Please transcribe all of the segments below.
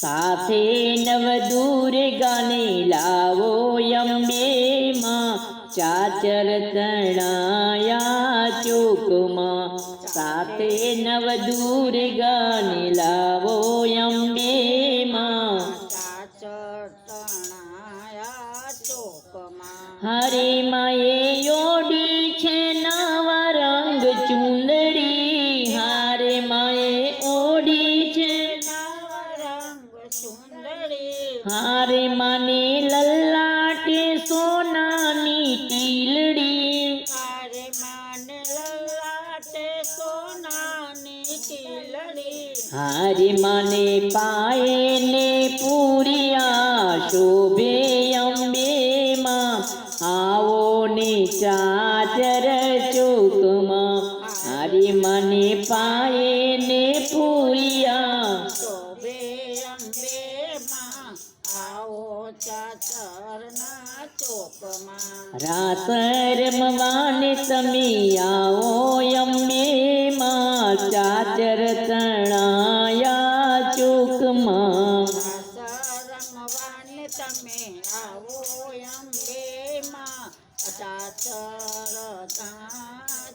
સાથે નવ દૂર ગાને લાવો અંબે માં. ચાચર તણાયા ચોકમાં. સાથે નવ દૂર ગાને લાવો અંબે માં. ચાચર તણાયા ચોકમાં. હરે માએ હારે મને પાયે ને પૂરિયા શોભે અંબે માં આવો ને ચાચર ચોકમાં. હારે મને પાયે ને પૂરિયા શોભે અંબે માં આવો ચાચરના ચોકમાં. રાત રમવાને તમે આવો તમે આવો અંબે માં ચાચર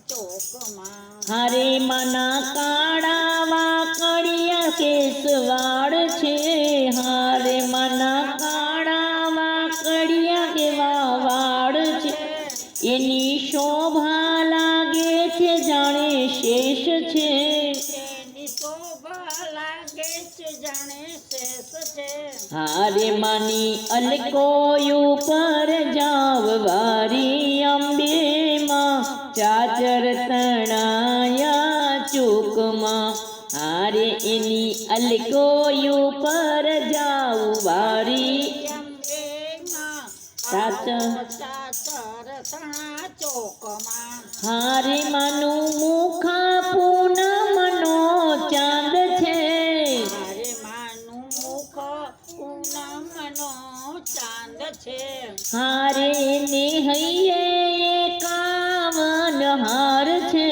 ચોકમાં. હારે મના કાળાવા કડિયા કેસવાડ છે. હરે મના કાળાવા કડિયા કેવા વાડ છે. એની શોભા હારે માની અલકોયું પર જાવ વારી અંબેમાં. ચાચર તણાયા ચૂકમાં. હારે એની અલકોયું પર જાવ વારી હારે માનું મુખા ચાંદ છે. હારે ને હૈયે કાવન હાર છે.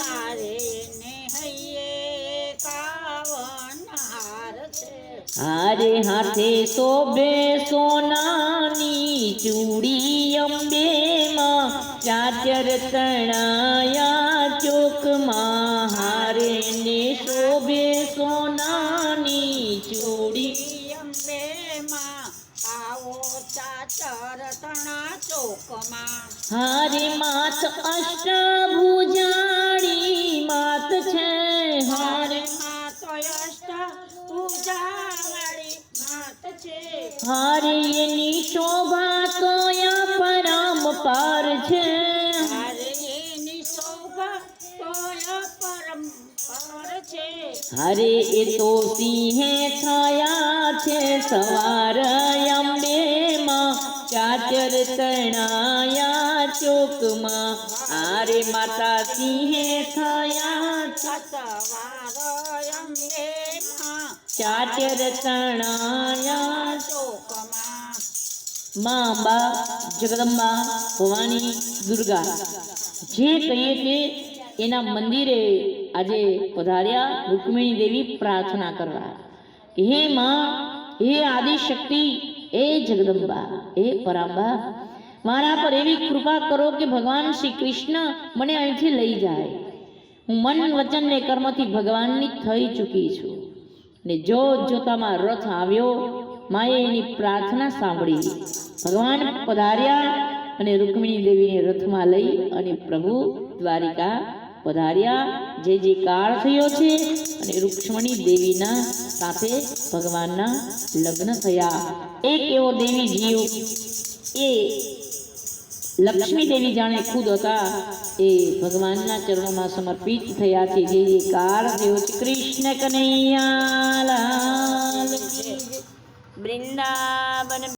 હારે ને હૈયે કાવન હાર છે. હારે હાથે શોભે સોનાની ચૂડી અંબે ચાચર તણાયા ચોકમાં. હારે ને શોભે સોનાની હારે માત અષ્ટભુજાણી માત છે હારી. માત અષ્ટભુજાણી માત છે. હારી એની શોભા તો પરમ પાર છે. હરે એ તો સિંહે છાયા છે સવાર. ચાચર તણાયા ચોકમાં હારે માતા સિંહે છાયા છે સવાર અંબે માં ચાચર તણાયા ચોકમાં માં અંબા જગદંબા ભવાની દુર્ગા જે કહીએ તે એના મંદિરે આજે પધાર્યા રૂકમિણી દેવી પ્રાર્થના કરવા કે હે માં હે આદિશક્તિ હે જગદંબા, એ પરાંબા મારા પર એવી કૃપા કરો કે ભગવાન શ્રી કૃષ્ણ મને અહીંથી લઈ જાય. હું મન વચન ને કર્મથી ભગવાનની થઈ ચૂકી છું. ને જો જોતામાં રથ આવ્યો, માએ એની પ્રાર્થના સાંભળી. ભગવાન પધાર્યા અને રૂકમિણી દેવીને રથમાં લઈ અને પ્રભુ દ્વારિકા પધાર્યા. જે જે કાળ થયો છે અને રૂક્ષ્મણી દેવીના સાથે ભગવાનના લગ્ન થયા. એક એવો દેવી જીવ એ લક્ષ્મી દેવી જાણે ખુદ હતા. એ ભગવાનના ચરણોમાં સમર્પિત થયા છે. જે જે કાળ થયો છે. કૃષ્ણ કનૈયા વૃંદાવન